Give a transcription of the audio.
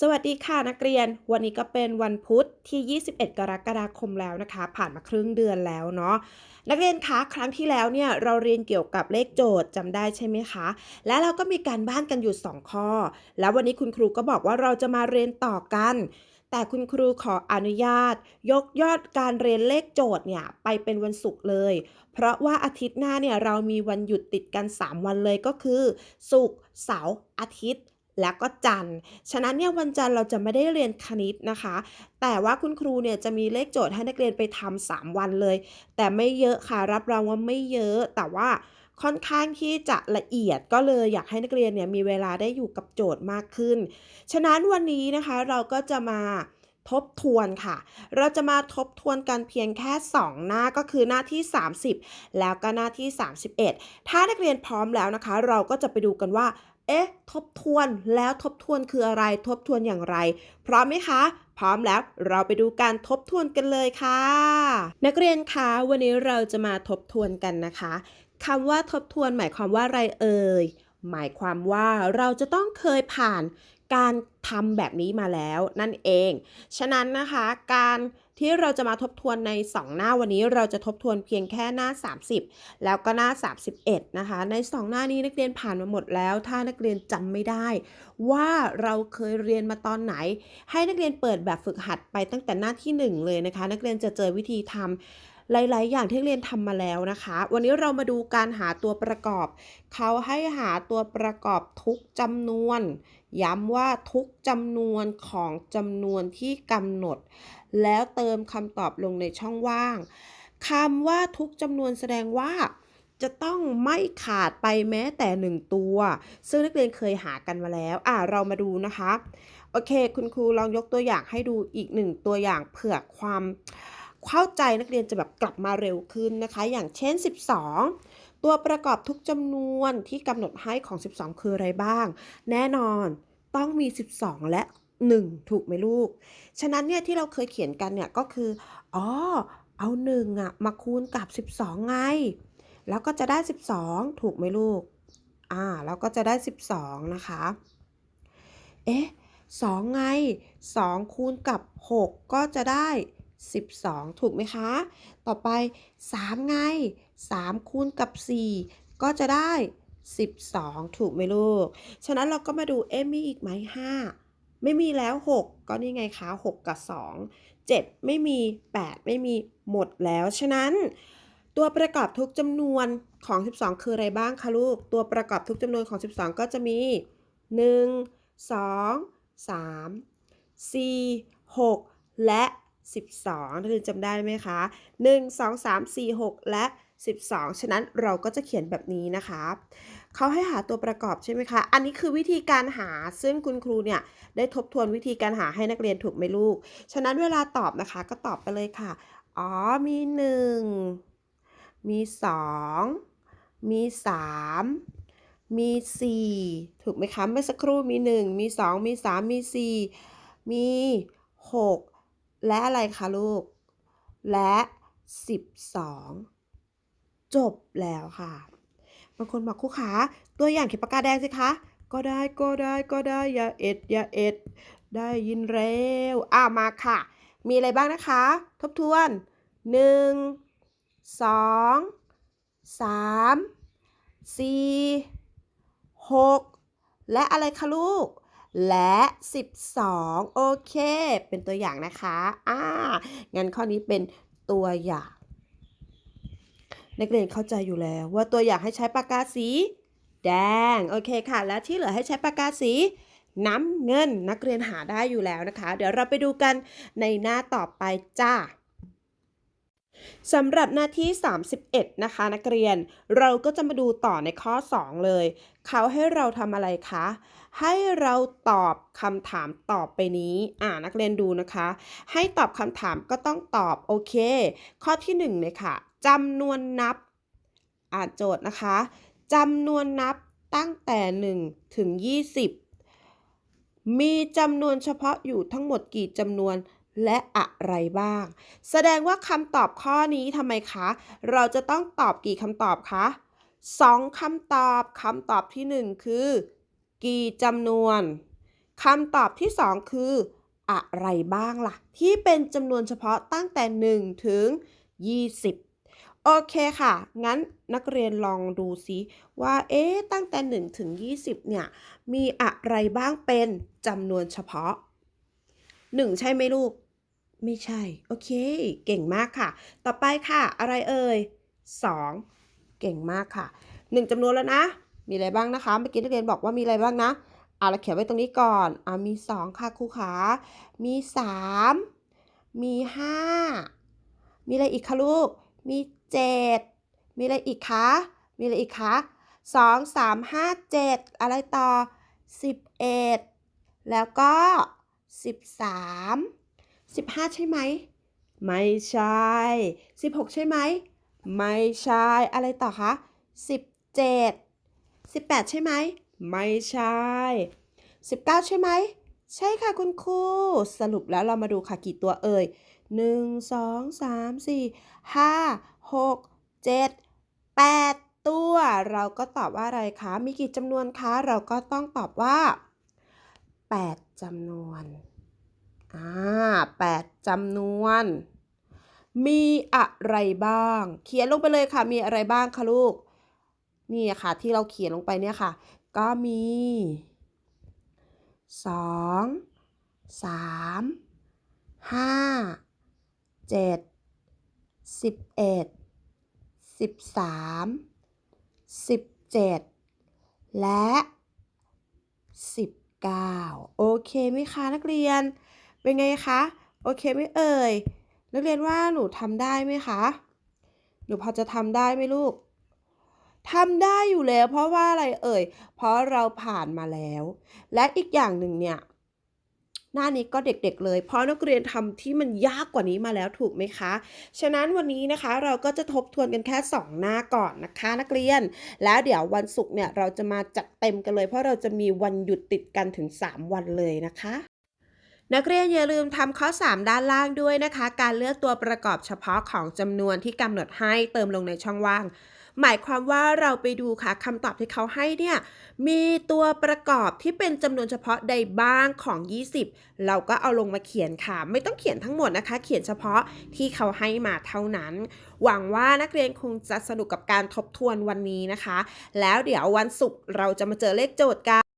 สวัสดีค่ะนักเรียน วันนี้ก็เป็นวันพุธที่ 21 กรกฎาคมแล้วนะคะ ผ่านมาครึ่งเดือนแล้วเนาะนักเรียนคะครั้งที่แล้วเนี่ยเราเรียนเกี่ยวกับเลขโจทย์จำได้ใช่ไหมคะ และเราก็มีการบ้านกันอยู่ 2 ข้อ แล้ววันนี้คุณครูก็บอกว่าเราจะมาเรียนต่อกัน แต่คุณครูขออนุญาต ยกยอดการเรียนเลขโจทย์เนี่ยไปเป็นวันศุกร์เลย เพราะว่าอาทิตย์หน้าเนี่ยเรามีวันหยุดติดกัน 3 วันเลยก็คือศุกร์เสาร์อาทิตย์ แล้วก็จันทร์ ฉะนั้นเนี่ยวันจันทร์เราจะไม่ได้เรียนคณิตนะคะ แต่ว่าคุณครูเนี่ยจะมีเลขโจทย์ให้นักเรียนไปทำสามวันเลย แต่ไม่เยอะค่ะ รับรองว่าไม่เยอะ แต่ว่าค่อนข้างที่จะละเอียดก็เลยอยากให้นักเรียนเนี่ยมีเวลาได้อยู่กับโจทย์มากขึ้น ฉะนั้นวันนี้นะคะเราก็จะมาทบทวนค่ะ เราจะมาทบทวนกันเพียงแค่ 2 หน้าก็คือหน้าที่ 30 แล้วก็หน้าที่ 31 ถ้านักเรียนพร้อมแล้วนะคะ เราก็จะไปดูกันว่า เอ๊ะ ทบทวนแล้วทบทวนคืออะไร ทบทวนอย่างไร พร้อมไหมคะ พร้อมแล้วเราไปดูการทบทวนกันเลยค่ะ นักเรียนคะวันนี้เราจะมาทบทวนกันนะคะคำว่าทบทวนหมายความว่าอะไรเอ่ยหมายความว่าเราจะต้องเคยผ่าน การทำแบบนี้มาแล้วนั่นเอง ฉะนั้นนะคะการที่เราจะมาทบทวนใน 2 หน้าวันนี้เราจะทบทวนเพียงแค่หน้า 30 แล้วก็หน้า 31 นะคะ ใน 2 หน้านี้นักเรียนผ่านมาหมดแล้ว ถ้านักเรียนจำไม่ได้ ว่าเราเคยเรียนมาตอนไหน ให้นักเรียนเปิดแบบฝึกหัดไปตั้งแต่หน้าที่ 1 เลยนะคะ นักเรียนจะเจอวิธีทำ หลาย ๆ อย่างที่เรียนทำมาแล้วนะคะ วันนี้เรามาดูการหาตัวประกอบ เขาให้หาตัวประกอบทุกจำนวน ย้ำว่าทุกจำนวนของจำนวนที่กำหนด แล้วเติมคำตอบลงในช่องว่างคำว่าทุกจำนวนแสดงว่าจะต้องไม่ขาดไปแม้แต่หนึ่งตัว ซึ่งนักเรียนเคยหากันมาแล้ว อ่าเรามาดูนะคะ โอเค คุณครูลองยกตัวอย่างให้ดูอีกหนึ่งตัวอย่างเผื่อความ เข้าใจนักเรียนจะแบบกลับมาเร็วขึ้นนะคะ อย่างเช่น 12 ตัวประกอบทุกจำนวนที่กำหนดให้ของ 12 คืออะไรบ้าง แน่นอนต้องมี 12 และ 1 ถูกไหมลูก ฉะนั้นเนี่ยที่เราเคยเขียนกันเนี่ยก็คือ อ๋อ เอา1อะมาคูณกับ 12 ไง แล้วก็จะได้ 12 ถูกไหมลูก อ่า แล้วก็จะได้ 12 นะคะ เอ๊ะ2ไง 2 คูณกับ 6 ก็จะได้ 12 ถูกไหมคะ ต่อไป 3 ไง 3 คูณกับ 4 ก็จะได้ 12 ถูกไหมลูก ฉะนั้นเราก็มาดูเอ๊ะมีอีกไหม5 ไม่มีแล้ว 6 ก็นี่ไงคะ 6 กับ 2 7 ไม่มี 8 ไม่มีหมดแล้ว ฉะนั้น ตัวประกอบทุกจำนวนของ 12 คืออะไรบ้างคะลูก ตัวประกอบทุกจำนวนของ 12 ก็จะมี 1 2 3 4 6 และ 12นักเรียนจำได้ไหมคะ 1 2 3 4 6 และ 12 ฉะนั้นเราก็จะเขียนแบบนี้นะคะ เขาให้หาตัวประกอบใช่ไหมคะ อันนี้คือวิธีการหา ซึ่งคุณครูเนี่ยได้ทบทวนวิธีการหาให้นักเรียนถูกไหมลูก ฉะนั้นเวลาตอบนะคะก็ตอบไปเลยค่ะ อ๋อ มี 1 มี 2 มี 3มี 4 ถูกไหมคะ เมื่อสักครู่มี 1 มี 2 มี 3 มี 4 มี 6 และอะไรคะลูก และ 12 จบแล้วค่ะบางคนบอกครูขาตัวอย่างเขียนปากกาแดงสิคะ ก็ได้ก็ได้ก็ได้อย่าเอ็ดอย่าเอ็ด ได้ยินแล้วอ่ามาค่ะ มีอะไรบ้างนะคะ ทบทวน 1 2 3 4 6 และอะไรคะลูก และ 12 โอเค เป็นตัวอย่างนะคะ อ่า งั้นข้อนี้เป็นตัวอย่าง นักเรียนเข้าใจอยู่แล้วว่าตัวอย่างให้ใช้ปากกาสี แดง โอเคค่ะ และที่เหลือให้ใช้ปากกาสีน้ำเงินนักเรียนหาได้อยู่แล้วนะคะ เดี๋ยวเราไปดูกันในหน้าต่อไปจ้าสำหรับหน้าที่ 31 นะคะ นักเรียนเราก็จะมาดูต่อในข้อ 2 เลย เขาให้เราทำอะไรคะ ให้เราตอบคำถามต่อไปนี้อ่านักเรียนดูนะคะ ให้ตอบคำถามก็ต้องตอบโอเค ข้อที่ 1 เลยค่ะจำนวนนับอ่านโจทย์นะคะจำนวนนับตั้งแต่ 1 ถึง 20 มีจำนวนเฉพาะอยู่ทั้งหมดกี่จำนวนและอะไรบ้าง แสดงว่าคำตอบข้อนี้ทำไมคะ เราจะต้องตอบกี่คำตอบคะสองคำตอบ คำตอบที่หนึ่งคือ กี่จำนวนคำตอบที่ 2 คือ อะไรบ้างล่ะ ที่เป็นจำนวนเฉพาะตั้งแต่ 1 ถึง 20 โอเคค่ะ งั้นนักเรียนลองดูซิว่า เอ๊ะ ตั้งแต่ 1 ถึง 20 เนี่ย มีอะไรบ้างเป็นจำนวนเฉพาะ 1 ใช่ไหมลูก ไม่ใช่ โอเค เก่งมากค่ะ ต่อไปค่ะ อะไรเอ่ย 2 เก่งมากค่ะ 1จำนวนแล้วนะ มีอะไรบ้างนะคะ เมื่อกี้นักเรียนบอกว่ามีอะไรบ้างนะอะเราเขียนไว้ตรงนี้ก่อนอะมี 2 ค่ะครูขา มี 3 มี 5 มีอะไรอีกคะลูก มี 7 มีอะไรอีกคะ มีอะไรอีกคะ2 3 5 7 อะไรต่อ 11 แล้วก็ 13 15 ใช่ไหม ไม่ใช่ 16 ใช่ไหม ไม่ใช่ อะไรต่อคะ 17 18 ใช่ไหม ไม่ใช่ 19 ใช่ไหม ใช่ค่ะคุณครู สรุปแล้วเรามาดูค่ะกี่ตัวเอ่ย 1 2 3 4 5 6 7 8 ตัว เราก็ตอบว่าอะไรคะ มีกี่จำนวนคะ เราก็ต้องตอบว่า 8จำนวน อ่า8จำนวนมีอะไรบ้าง เขียนลงไปเลยค่ะ มีอะไรบ้างคะลูก นี่ค่ะที่เราเขียนลงไปเนี่ยค่ะ ก็มี 2 3 5 7 11 13 17 และ 19 โอเคไหมคะนักเรียน เป็นไงคะ โอเคไหมเอ่ย นักเรียนว่าหนูทำได้ไหมคะ หนูพอจะทำได้ไหมลูก ทำได้อยู่แล้ว เพราะว่าอะไรเอ่ย เพราะเราผ่านมาแล้ว และอีกอย่างหนึ่งเนี่ยหน้านี้ก็เด็กๆเลย เพราะนักเรียนทำที่มันยากกว่านี้มาแล้วถูกไหมคะ ฉะนั้นวันนี้นะคะเราก็จะทบทวนกันแค่ 2 หน้าก่อนนะคะ นักเรียน แล้วเดี๋ยววันศุกร์เนี่ยเราจะมาจัดเต็มกันเลย เพราะเราจะมีวันหยุดติดกันถึง 3 วันเลยนะคะนักเรียนอย่าลืมทำข้อ 3 ด้านล่างด้วยนะคะ การเลือกตัวประกอบเฉพาะของจำนวนที่กำหนดให้เติมลงในช่องว่าง หมายความว่าเราไปดูค่ะคำตอบที่เขาให้เนี่ยมีตัวประกอบที่เป็นจำนวนเฉพาะใดบ้างของ 20 เราก็เอาลงมาเขียนค่ะ ไม่ต้องเขียนทั้งหมดนะคะ เขียนเฉพาะที่เขาให้มาเท่านั้น หวังว่านักเรียนคงจะสนุกกับการทบทวนวันนี้นะคะ แล้วเดี๋ยววันศุกร์เราจะมาเจอเลขโจทย์กัน